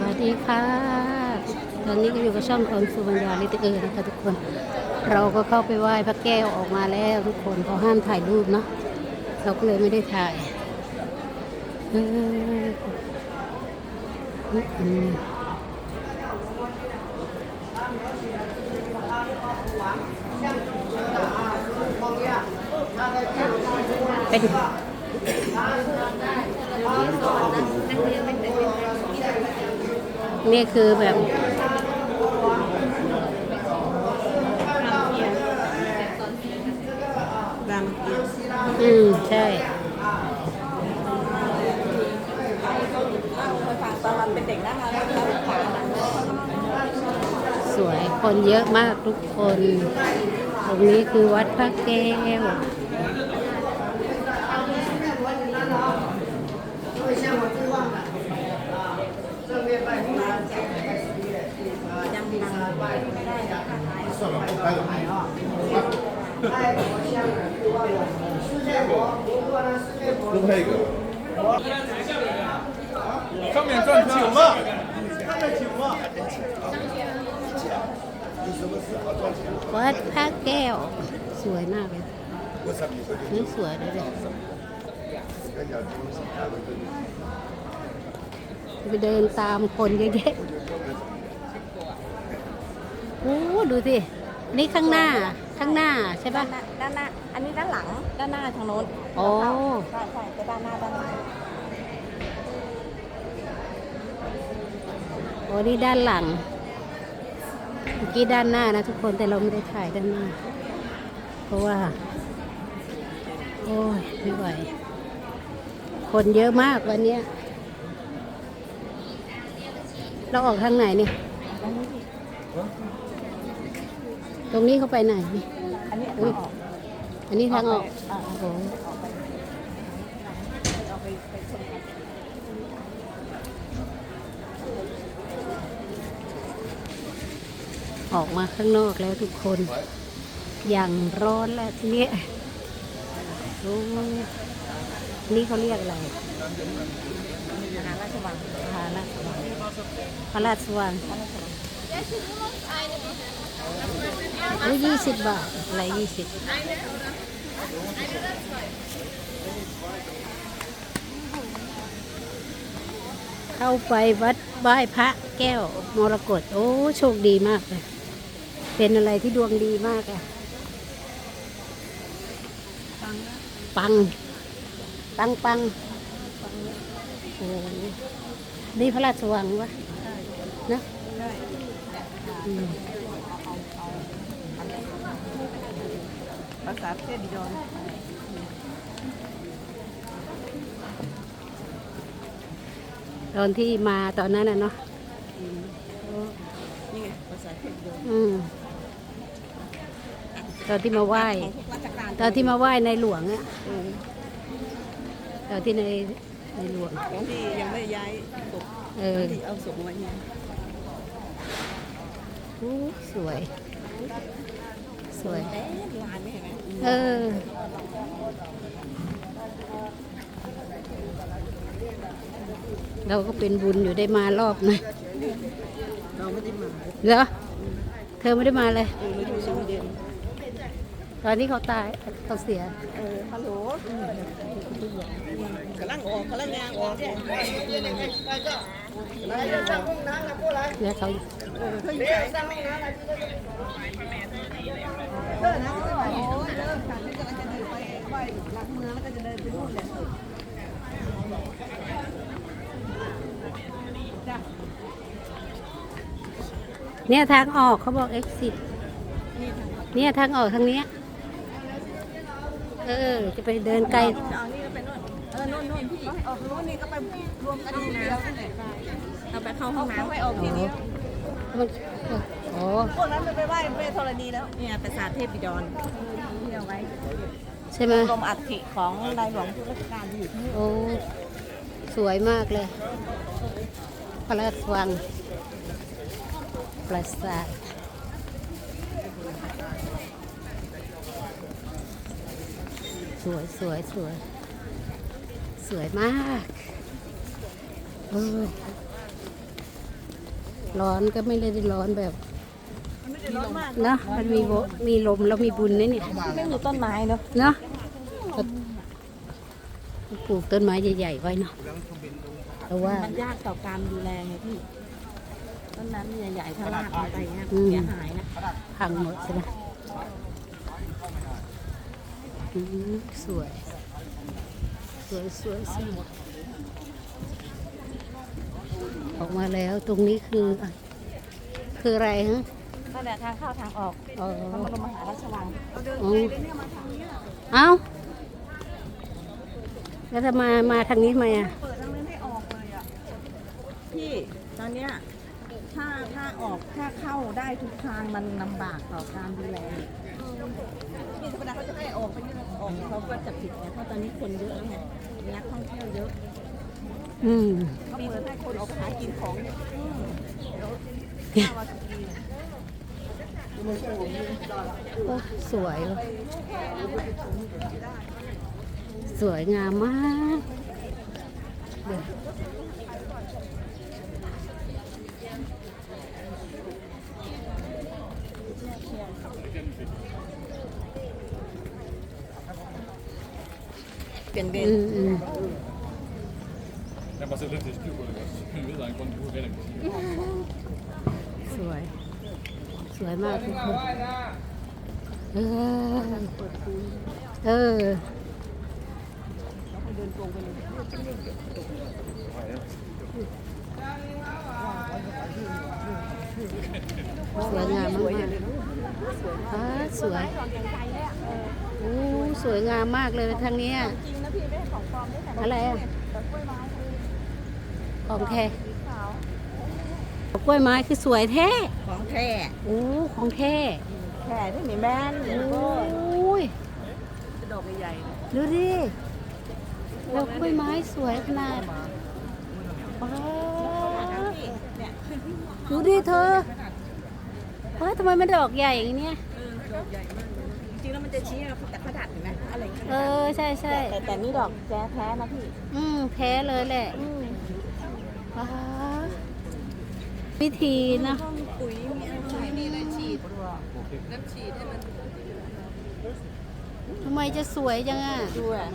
วัสดีค่ะ ตอนนี้ก็อยู่กับช่องคนสุวรรณยาลิตเออนะคะทุกคน เราก็เข้าไปไหว้พระแก้วออกมาแล้วทุกคนเขาห้ามถ่ายรูปเนาะเราก็เลยไม่ได้ถ่ายเอออืมเป็น คือแบบรามเกียรติอืม ใช่ไปฝากตอนเราเป็นเด็กนะคะแล้วเราฝากนะสวยคนเยอะมากทุกคน ตรงนี้คือวัดพระแก้ว ยังมีไม่ได้ นะคะ 弄那个。上面转景嘛，看着景嘛。 วัดพระแก้ว สวยมากเลยนี่สวยเลยเลยไปเดินตามคนเยอะแยะ โอ้ดูสินี่ข้างหน้าข้างหน้าใช่ปะ ด้านหน้า อันนี้ด้านหลัง ด้านหน้าทางโน้นโอ้ ใช่ใช่จะด้านหน้าด้านหลังโอ้นี่ด้านหลังเมื่อกี้ด้านหน้านะทุกคนแต่เราไม่ได้ถ่ายด้านหน้า เพราะว่า โอ้ยไม่ไหว คนเยอะมากวันเนี้ยเราออกทางไหนเนี่ย ตรงนี้เขาไปไหนนี่อันนี้อุ๊ยออกอันนี้ทางออกอ่าโอ้โหเอาไปไปชมกันออกมาข้างนอกแล้วทุกคน อย่างร้อนแล้วทีนี้โอ้นี่เขาเรียกอะไรมหาราชวังพระราชวังพระราชวัง โอ้ยี่สิบบาทอะไรยี่สิบเข้าไปวัดไหว้พระแก้วมรกตโอ้โชคดีมากเลยเป็นอะไรที่ดวงดีมากอะปัง ปัง ปัง โอ้นี่พระราชวังวะนะ ภาษาเทพบิดอนตอนที่มาตอนนั้นน่ะเนาะนี่ไงภาษาเทพบิดอนอืมตอนที่มาไหว้ของทุกราชการตอนที่มาไหว้ในหลวงอะตอนที่ในในหลวง ของที่ยังไม่ย้ายศพเออ ที่เอาศพมาไว้เนี่ยอู้ สวย สวยเอ๊ะลานไม่เห็นไหมเออ เราก็เป็นบุญอยู่ได้มารอบนะเราไม่ได้มาเหรอเธอไม่ได้มาเลยเออเราอยู่สวีเดนตอนนี้เขาตายเขาเสียเออฮัลโหลกำลังออกกำลังยางออกเนี่ยเนี่ยเขาเออเขาอยู่ไหนเออนะโอ้ยเริ่มฉันนี่กำลังจะเดินไปไหว้หลักเมืองแล้วก็จะเดินไปนู่นแหละ เนี่ยทางออกเขาบอก exit เนี่ยทางออกทางเนี้ย เออ จะไปเดินไกล เอานี่ก็ไปนู่นเออนู่นนู่นพี่ออกนู่นนี่ก็ไปรวมกันที่เดียวนั่นแหละเอาไปเข้าห้องน้ำไปออกที่นี้ มันโอ้พวกนั้นมันไปไหว้เวทธรณีแล้วเนี่ยปราสาทเทพบิดรที่เอาไว้ใช่ไหมรวมอัฐิของในหลวงพุทธรัชกาลที่อยู่ที่นี่โอ้สวยมากเลยพระราชวังปราสาทสวยสวยสวยสวยมากเออ ร้อนก็ไม่ได้ร้อนแบบมันไม่ได้ร้อนมากนะมันมีโวมีลมแล้วมีบุญนะเนี่ยไม่มีต้นไม้เนาะเนาะก็ปลูกต้นไม้ใหญ่ๆไว้เนาะแต่ว่ามันยากต่อการดูแลไงพี่ต้นนั้นใหญ่ๆถ้าลากลงไปเนี่ยอืมเสียหายนะพังหมดใช่ไหมอืมสวย สวยสวยสวย ออกมาแล้วตรงนี้คืออะคืออะไรฮะนั่นแหละทางเข้าทางออกอ๋อพระบรมมหาราชวังอ๋อเอ้าแล้วจะมามาทางนี้ทำไมอะเปิดทางนี้ไม่ออกเลยอะพี่ตอนเนี้ยถ้าถ้าออกถ้าเข้าได้ทุกทางมันลำบากต่อการดูแลนี่ธรรมดาเขาจะให้ออกไปนี่ออกเขาก็จะผิดไงเพราะตอนนี้คนเยอะแล้วไงนักท่องเที่ยวเยอะ อืมเขาเปิดให้คนออกหากินของสวยเลยสวยงามมากเปลี่ยนเบอืน มอืม Ja, maar ze lukt dus puur voor de rest. Je wil eigenlijk gewoon hoe werkt. สวย สวยมากทุกคนเออเออ สวยงามมากๆฟ้าสวยโอ้สวยงามมากเลยทางเนี้ยอะไรอะ แต่กล้วยไม้ ของแท้สีขาวกล้วยไม้คือสวยแท้ของแท้โอ้ของแท้แท้ที่มีแม่นโอ้ก็ยดอกใหญ่ๆเลยดูดิแล้วกล้วยไม้สวยขนาดว้าพี่เนี่ยดูดิเธอเฮ้ยทำไมมันดอกใหญ่อย่างเนี้ยเออดอกใหญ่มากเลยนะจริงๆแล้วมันจะชี้เราแต่เขาดัดเห็นไหมอะไรอย่างเงี้ยเออใช่ใช่แต่แต่นี่ดอกแจ๊แท้นะพี่ อืมแพ้เลยแหละอืม ว้าวิธีนะต้องมีปุ๋ยมีอะไรมีอะไรฉีดน้ำฉีดให้มันทำไมจะสวยจังอะดูอะ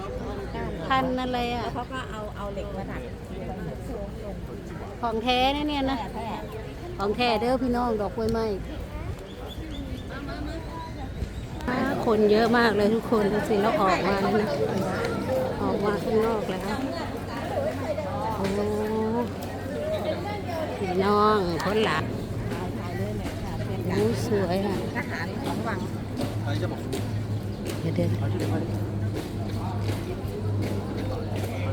ก้านพันธุ์อะไรอะแล้วเขาก็เอาเอาเหล็กมาดัดของแท้นะเนี่ยนะแท้แท้ของแท้เด้อพี่น้องดอกกล้วยไม้คนเยอะมากเลยทุกคนดูสิแล้วออกมาแล้วนะออกมาข้างนอกแล้ว โอ้พี่น้อง คนหลักถ่ายเลยเนี่ยค่ะเป็นโอ้สวยอะทหารของวังเดี๋ยวเดี๋ยว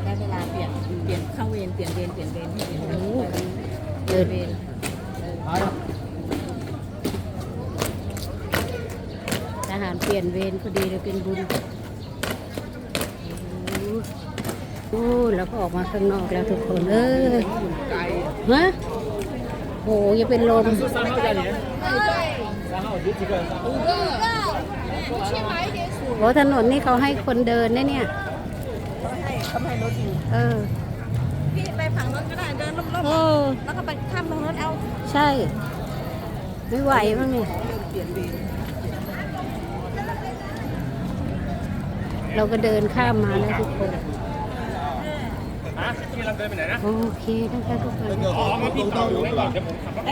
ได้เวลาเปลี่ยนเปลี่ยนเข้าเวรเปลี่ยนเวรเปลี่ยนเวรเปลี่ยนเวรโอ้เปลี่ยนเดินเวรทหารเปลี่ยนเวรพอดีเลยเป็นบุญโอ้แล้วก็ออกมาข้างนอกแล้วทุกคนเออฮะ โหอย่าเป็นลม 三号家里，三号有几个人？ โอ้ถนนนี่เขาให้คนเดินนะเนี่ย เขาให้เขาให้รถอยู่ เออ พี่ไปฝั่งรถก็ได้เดินรอบ โอ้ ๆแล้วก็ไปข้ามตรงรถเอา ใช่ ไม่ไหวมั้งเนี่ย เปลี่ยนเวร เราก็เดินข้ามมาแล้วทุกคน ำเดินไปไหนนะโอเคนะคะทุกคน อ๋อมาพี่ต่ออยู่ไว้ก่อนเดี๋ยวผมขับรถไป